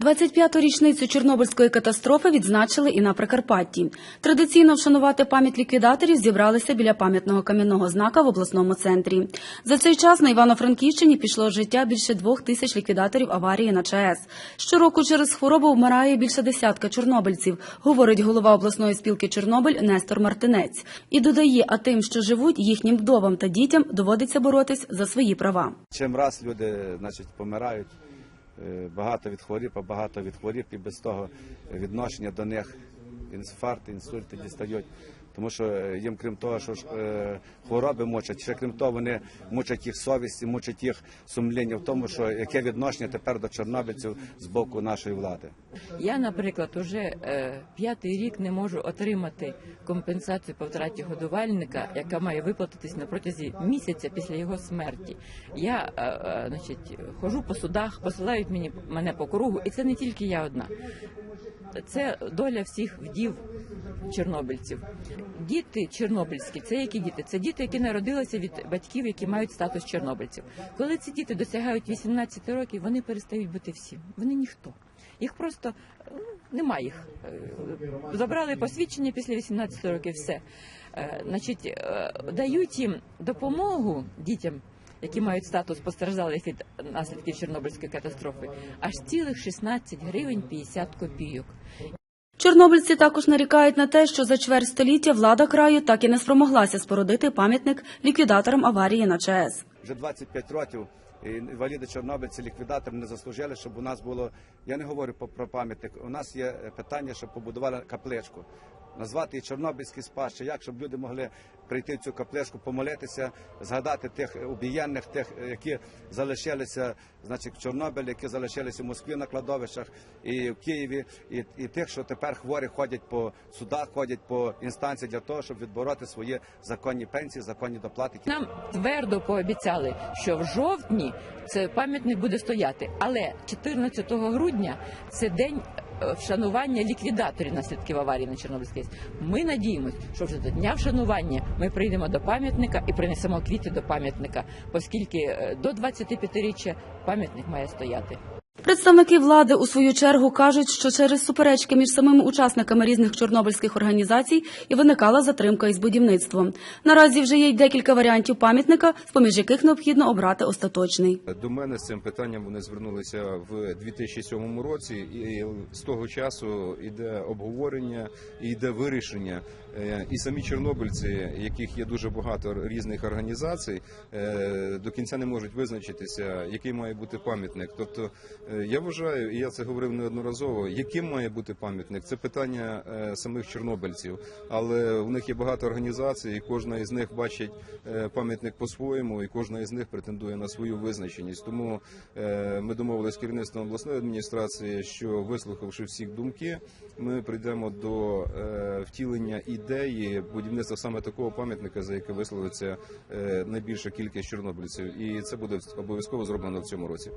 25-ту річницю Чорнобильської катастрофи відзначили і на Прикарпатті. Традиційно вшанувати пам'ять ліквідаторів зібралися біля пам'ятного кам'яного знака в обласному центрі. За цей час на Івано-Франківщині пішло життя більше двох тисяч ліквідаторів аварії на ЧАЕС. Щороку через хворобу вмирає більше десятка чорнобильців, говорить голова обласної спілки Чорнобиль Нестор Мартинець. І додає, а тим, що живуть, їхнім вдовам та дітям доводиться боротись за свої права. Чим раз люди значить, помирають, багато від хворіб, а багато від хворіб, і без того відношення до них інфаркти, інсульти дістають. Тому що е, їм, крім того, що ж е, хвороби мучать, ще крім того, вони мучать їх совість, і мучать їх сумління в тому, що яке відношення тепер до чорнобильців з боку нашої влади. Я, наприклад, уже е, п'ятий рік не можу отримати компенсацію по втраті годувальника, яка має виплатитись на протязі місяця після його смерті. Я значить, хожу по судах, посилають мені мене по кругу, і це не тільки я одна. Це доля всіх вдів чорнобильців. Діти чорнобильські, це які діти? Це діти, які народилися від батьків, які мають статус чорнобильців. Коли ці діти досягають 18 років, вони перестають бути всім. Вони ніхто. Їх просто ну, немає їх. Е, Забрали посвідчення після 18 років. Все Е, значить, е, дають їм допомогу дітям. Які мають статус постраждалих від наслідків Чорнобильської катастрофи, аж цілих 16 гривень 50 копійок. Чорнобильці також нарікають на те, що за чверть століття влада краю так і не спромоглася спорудити пам'ятник ліквідаторам аварії на ЧАЕС. Вже 25 років інваліди чорнобильці, ліквідатори не заслужили, щоб у нас було. Я не говорю про пам'ятник. У нас є питання, щоб побудували капличку. Назвати її Чорнобильський спас, чи як, щоб люди могли прийти в цю капличку, помолитися, згадати тих убієнних, тих, які залишилися, значить, в Чорнобилі, які залишилися в Москві на кладовищах і в Києві, і, і тих, що тепер хворі ходять по судах, ходять по інстанціях для того, щоб відбороти свої законні пенсії, законні доплати. Нам твердо пообіцяли, що в жовтні це пам'ятник буде стояти. Але 14 грудня це день вшанування ліквідаторів наслідків аварії на Чорнобильській. Ми надіємося, що вже до дня вшанування ми прийдемо до пам'ятника і принесемо квіти до пам'ятника, оскільки е, до 25-річчя пам'ятник має стояти. Представники влади у свою чергу кажуть, що через суперечки між самими учасниками різних чорнобильських організацій і виникала затримка із будівництвом. Наразі вже є декілька варіантів пам'ятника, з поміж яких необхідно обрати остаточний. До мене з цим питанням вони звернулися в 2007 році, і з того часу йде обговорення і йде вирішення. Е, І самі чорнобильці, яких є дуже багато різних організацій, е, до кінця не можуть визначитися, який має бути пам'ятник. Тобто, я вважаю, і я це говорив неодноразово, яким має бути пам'ятник. Це питання е, самих чорнобильців, але у них є багато організацій, і кожна із них бачить е, пам'ятник по-своєму, і кожна із них претендує на свою визначеність. Тому е, ми домовилися з керівництвом обласної адміністрації, що вислухавши всіх думки, ми прийдемо до е, втілення ідеї будівництва саме такого пам'ятника, за яке висловиться е, найбільша кількість чорнобильців, і це буде обов'язково зроблено в цьому році.